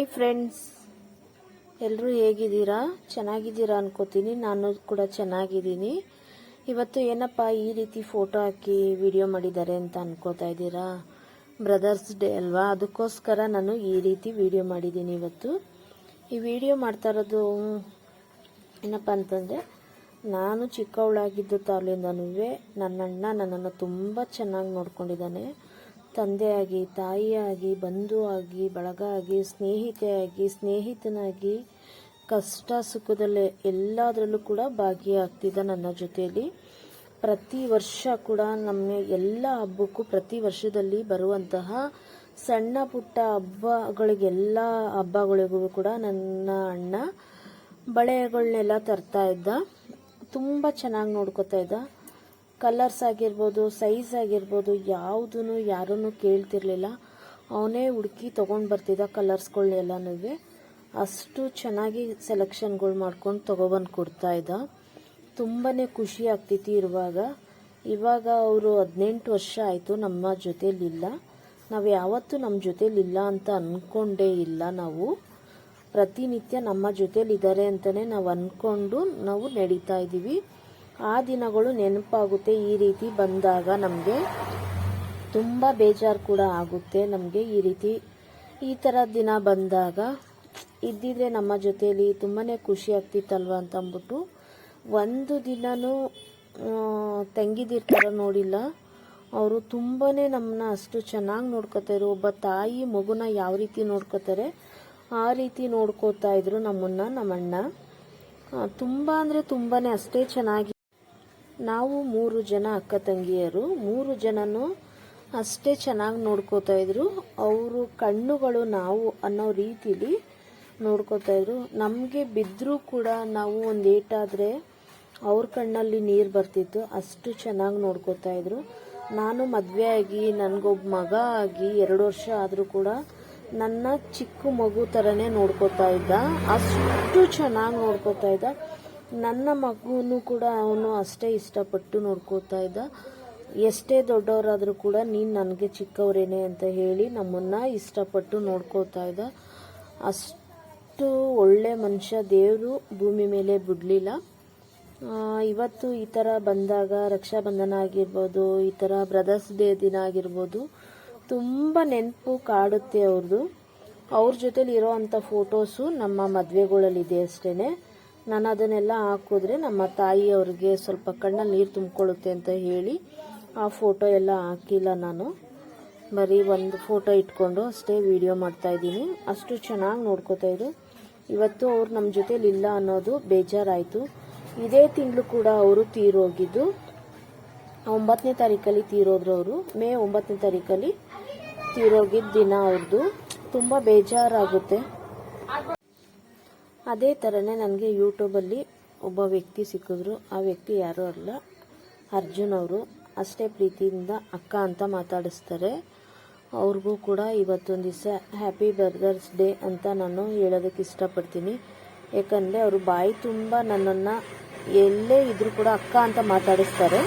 Hi friends ಎಲ್ಲರೂ ಹೇಗಿದ್ದೀರಾ? ಚೆನ್ನಾಗಿದ್ದೀರಾ ಅನ್ಕೋತೀನಿ. ನಾನು ಕೂಡ ಚೆನ್ನಾಗಿದ್ದೀನಿ. ಇವತ್ತು ಏನಪ್ಪ ಈ ರೀತಿ ಫೋಟೋ ಹಾಕಿ ವಿಡಿಯೋ ಮಾಡಿದ್ದಾರೆ ಅಂತ ಅನ್ಕೋತಾ ಇದ್ದೀರಾ? ಬ್ರದರ್ಸ್ ಡೇ ಅಲ್ವಾ? ಅದಕ್ಕೋಸ್ಕರ ನಾನು ಈ ರೀತಿ ವಿಡಿಯೋ ಮಾಡಿದ್ದೀನಿ ಇವತ್ತು. ಈ ವಿಡಿಯೋ ಮಾಡ್ತಾ ಇರೋದು ಏನಪ್ಪ ಅಂತಂದರೆ, ನಾನು ಚಿಕ್ಕವಳಾಗಿದ್ದು ತಾಲಿಂದನೂ ನನ್ನ ಅಣ್ಣ ನನ್ನನ್ನು ತುಂಬ ಚೆನ್ನಾಗಿ ನೋಡ್ಕೊಂಡಿದ್ದಾನೆ. ತಂದೆಯಾಗಿ, ತಾಯಿಯಾಗಿ ಬಂಧು ಆಗಿ ಬಳಗ ಆಗಿ ಸ್ನೇಹಿತೆಯಾಗಿ, ಸ್ನೇಹಿತನಾಗಿ, ಕಷ್ಟ ಸುಖದಲ್ಲೇ ಎಲ್ಲದರಲ್ಲೂ ಕೂಡ ಭಾಗಿಯಾಗ್ತಿದ್ದ ನನ್ನ ಜೊತೆಯಲ್ಲಿ. ಪ್ರತಿ ವರ್ಷ ಕೂಡ ನಮ್ಮ ಎಲ್ಲ ಹಬ್ಬಕ್ಕೂ ಪ್ರತಿ ವರ್ಷದಲ್ಲಿ ಬರುವಂತಹ ಸಣ್ಣ ಪುಟ್ಟ ಹಬ್ಬಗಳಿಗೆಲ್ಲ ಹಬ್ಬಗಳಿಗೂ ಕೂಡ ನನ್ನ ಅಣ್ಣ ಬಳೆಗಳನ್ನೆಲ್ಲ ತರ್ತಾ ಇದ್ದ. ತುಂಬ ಚೆನ್ನಾಗಿ ನೋಡ್ಕೋತಾ ಇದ್ದ. ಕಲರ್ಸ್ ಆಗಿರ್ಬೋದು ಸೈಜ್ ಆಗಿರ್ಬೋದು ಯಾವುದೂ ಯಾರೂ ಕೇಳ್ತಿರ್ಲಿಲ್ಲ. ಅವನೇ ಹುಡುಕಿ ತೊಗೊಂಡು ಬರ್ತಿದ್ದ ಕಲರ್ಸ್ಗಳನ್ನೆಲ್ಲನೂ ಅಷ್ಟು ಚೆನ್ನಾಗಿ ಸೆಲೆಕ್ಷನ್ಗಳು ಮಾಡ್ಕೊಂಡು ತೊಗೊಬಂದು ಕೊಡ್ತಾ ಇದ್ದ. ತುಂಬಾ ಖುಷಿ ಆಗ್ತಿತ್ತು ಇರುವಾಗ. ಇವಾಗ ಅವರು ಹದಿನೆಂಟು ವರ್ಷ ಆಯಿತು ನಮ್ಮ ಜೊತೇಲಿಲ್ಲ. ನಾವು ಯಾವತ್ತೂ ನಮ್ಮ ಜೊತೇಲಿಲ್ಲ ಅಂತ ಅಂದ್ಕೊಂಡೇ ಇಲ್ಲ ನಾವು. ಪ್ರತಿನಿತ್ಯ ನಮ್ಮ ಜೊತೇಲಿದ್ದಾರೆ ಅಂತಲೇ ನಾವು ಅಂದ್ಕೊಂಡು ನಾವು ನಡೀತಾ ಇದ್ದೀವಿ. ಆ ದಿನಗಳು ನೆನಪಾಗುತ್ತೆ ಈ ರೀತಿ ಬಂದಾಗ ನಮಗೆ ತುಂಬ ಬೇಜಾರು ಕೂಡ ಆಗುತ್ತೆ ನಮಗೆ ಈ ರೀತಿ. ಈ ಥರ ದಿನ ಬಂದಾಗ ಇದ್ದಿದ್ರೆ ನಮ್ಮ ಜೊತೆಯಲ್ಲಿ ತುಂಬಾ ಖುಷಿ ಆಗ್ತಿತ್ತಲ್ವ ಅಂತ ಅಂದ್ಬಿಟ್ಟು ಒಂದು ದಿನನೂ ತಂಗಿದಿರ್ತಾರ ನೋಡಿಲ್ಲ. ಅವರು ತುಂಬಾ ನಮ್ಮನ್ನ ಅಷ್ಟು ಚೆನ್ನಾಗಿ ನೋಡ್ಕೋತಾರೆ. ಒಬ್ಬ ತಾಯಿ ಮಗುನ ಯಾವ ರೀತಿ ನೋಡ್ಕೋತಾರೆ, ಆ ರೀತಿ ನೋಡ್ಕೋತಾ ಇದ್ರು ನಮ್ಮನ್ನ, ನಮ್ಮಣ್ಣ. ತುಂಬ ಅಂದರೆ ತುಂಬಾ ಅಷ್ಟೇ ಚೆನ್ನಾಗಿ ನಾವು ಮೂರು ಜನ ಅಕ್ಕ ತಂಗಿಯರು. ಮೂರು ಜನನು ಅಷ್ಟೇ ಚೆನ್ನಾಗಿ ನೋಡ್ಕೋತಾ ಇದ್ರು. ಅವರು ಕಣ್ಣುಗಳು ನಾವು ಅನ್ನೋ ರೀತಿಲಿ ನೋಡ್ಕೋತಾ ಇದ್ರು. ನಮಗೆ ಬಿದ್ದರೂ ಕೂಡ ನಾವು ಒಂದು ಏಟಾದರೆ ಅವ್ರ ಕಣ್ಣಲ್ಲಿ ನೀರು ಬರ್ತಿತ್ತು. ಅಷ್ಟು ಚೆನ್ನಾಗಿ ನೋಡ್ಕೋತಾ ಇದ್ರು. ನಾನು ಮದುವೆ ಆಗಿ ನನಗೊಬ್ಬ ಮಗ ಆಗಿ ಎರಡು ವರ್ಷ ಆದರೂ ಕೂಡ ನನ್ನ ಚಿಕ್ಕ ಮಗು ಥರನೇ ನೋಡ್ಕೋತಾ ಇದ್ದ. ಅಷ್ಟು ಚೆನ್ನಾಗಿ ನೋಡ್ಕೋತಾ ಇದ್ದ. ನನ್ನ ಮಗುನು ಕೂಡ ಅವನು ಅಷ್ಟೇ ಇಷ್ಟಪಟ್ಟು ನೋಡ್ಕೋತಾ ಇದ್ದ. ಎಷ್ಟೇ ದೊಡ್ಡವರಾದರೂ ಕೂಡ ನೀನು ನನಗೆ ಚಿಕ್ಕವರೇನೆ ಅಂತ ಹೇಳಿ ನಮ್ಮನ್ನು ಇಷ್ಟಪಟ್ಟು ನೋಡ್ಕೋತಾ ಇದ್ದ. ಅಷ್ಟು ಒಳ್ಳೆ ಮನುಷ್ಯ, ದೇವರು ಭೂಮಿ ಮೇಲೆ ಬಿಡಲಿಲ್ಲ. ಇವತ್ತು ಈ ಥರ ಬಂದಾಗ ರಕ್ಷಾಬಂಧನ ಆಗಿರ್ಬೋದು, ಈ ಥರ ಬ್ರದರ್ಸ್ ಡೇ ದಿನ ಆಗಿರ್ಬೋದು, ತುಂಬ ನೆನಪು ಕಾಡುತ್ತೆ ಅವ್ರದ್ದು ಅವ್ರ ಜೊತೇಲಿ ಇರೋ ಅಂಥ ಫೋಟೋಸು ನಮ್ಮ ಮದುವೆಗಳಲ್ಲಿದೆ ಅಷ್ಟೇ ನಾನು ಅದನ್ನೆಲ್ಲ ಹಾಕಿದ್ರೆ ನಮ್ಮ ತಾಯಿಯವ್ರಿಗೆ ಸ್ವಲ್ಪ ಕಣ್ಣಲ್ಲಿ ನೀರು ತುಂಬಿಕೊಳ್ಳುತ್ತೆ ಅಂತ ಹೇಳಿ ಆ ಫೋಟೋ ಎಲ್ಲ ಹಾಕಿಲ್ಲ ನಾನು. ಬರೀ ಒಂದು ಫೋಟೋ ಇಟ್ಕೊಂಡು ಅಷ್ಟೇ ವಿಡಿಯೋ ಮಾಡ್ತಾಯಿದ್ದೀನಿ ಅಷ್ಟು ಚೆನ್ನಾಗಿ ನೋಡ್ಕೋತಾ ಇದೆ ಇವತ್ತು ಅವ್ರು ನಮ್ಮ ಜೊತೇಲಿ ಇಲ್ಲ ಅನ್ನೋದು ಬೇಜಾರಾಯಿತು. ಇದೇ ತಿಂಗಳು ಕೂಡ ಅವರು ತೀರೋಗಿದ್ದು. ಒಂಬತ್ತನೇ ತಾರೀಕಲ್ಲಿ ತೀರೋದ್ರು ಅವರು. ಮೇ ಒಂಬತ್ತನೇ ತಾರೀಕಲ್ಲಿ ತೀರೋಗಿದ್ದ ದಿನ ಅವ್ರದ್ದು ತುಂಬ ಬೇಜಾರಾಗುತ್ತೆ. ಅದೇ ಥರನೇ ನನಗೆ ಯೂಟ್ಯೂಬಲ್ಲಿ ಒಬ್ಬ ವ್ಯಕ್ತಿ ಸಿಕ್ಕಿದ್ರು. ಆ ವ್ಯಕ್ತಿ ಯಾರೂ ಅಲ್ಲ. ಅರ್ಜುನ್ ಅವರು. ಅಷ್ಟೇ ಪ್ರೀತಿಯಿಂದ ಅಕ್ಕ ಅಂತ ಮಾತಾಡಿಸ್ತಾರೆ. ಅವ್ರಿಗೂ ಕೂಡ ಇವತ್ತೊಂದು ದಿವಸ ಹ್ಯಾಪಿ ಬರ್ದರ್ಸ್ ಡೇ ಅಂತ ನಾನು ಹೇಳೋದಕ್ಕೆ ಇಷ್ಟಪಡ್ತೀನಿ. ಯಾಕಂದರೆ ಅವರು ಬಾಯಿ ತುಂಬ ನನ್ನನ್ನು ಎಲ್ಲೇ ಇದ್ರೂ ಕೂಡ ಅಕ್ಕ ಅಂತ ಮಾತಾಡಿಸ್ತಾರೆ.